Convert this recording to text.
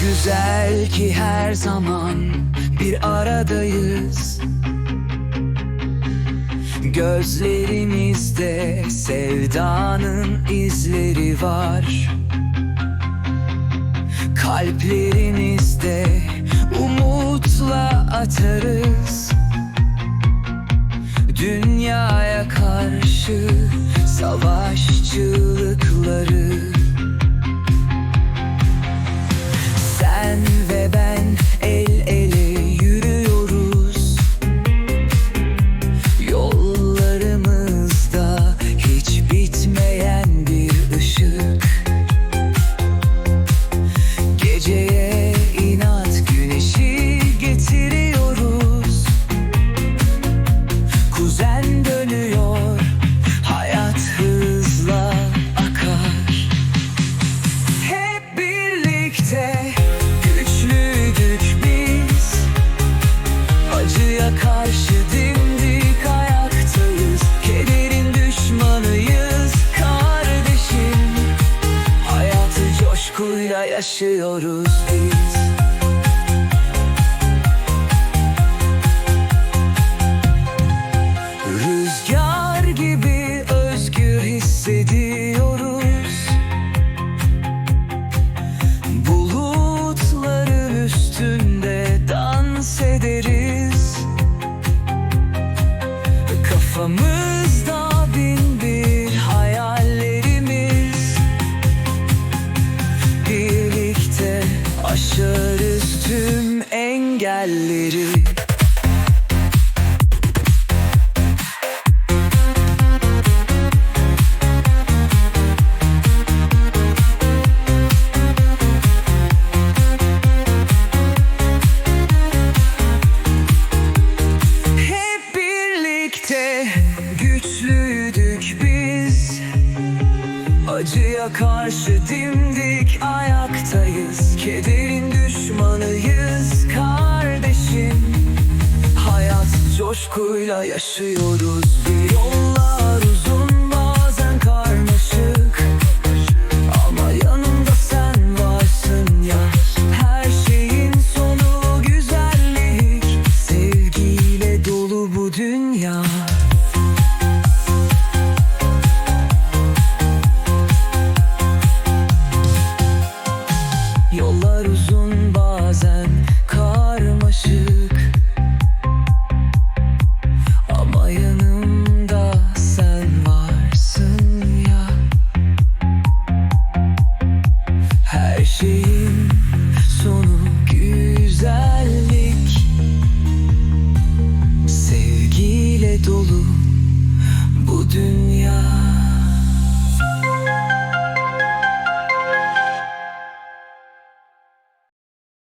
güzel ki her zaman bir aradayız. Gözlerimizde sevdanın izleri var. Kalplerimizde umutla atarız. Dünyaya karşı savaş yaşıyoruz biz. Rüzgar gibi özgür hissediyoruz. Bulutların üstünde dans ederiz. Kafamızda engelleri. Hep birlikte güçlüydük biz. Acıya karşı dimdik coşkuyla yaşıyoruz Bir yollar uzun bazen karmaşık. Ama yanımda sen varsın ya. Her şeyin sonu güzellik Sevgiyle dolu bu dünya. Yollar uzun şeyin sonu güzellik. Sevgiyle dolu bu dünya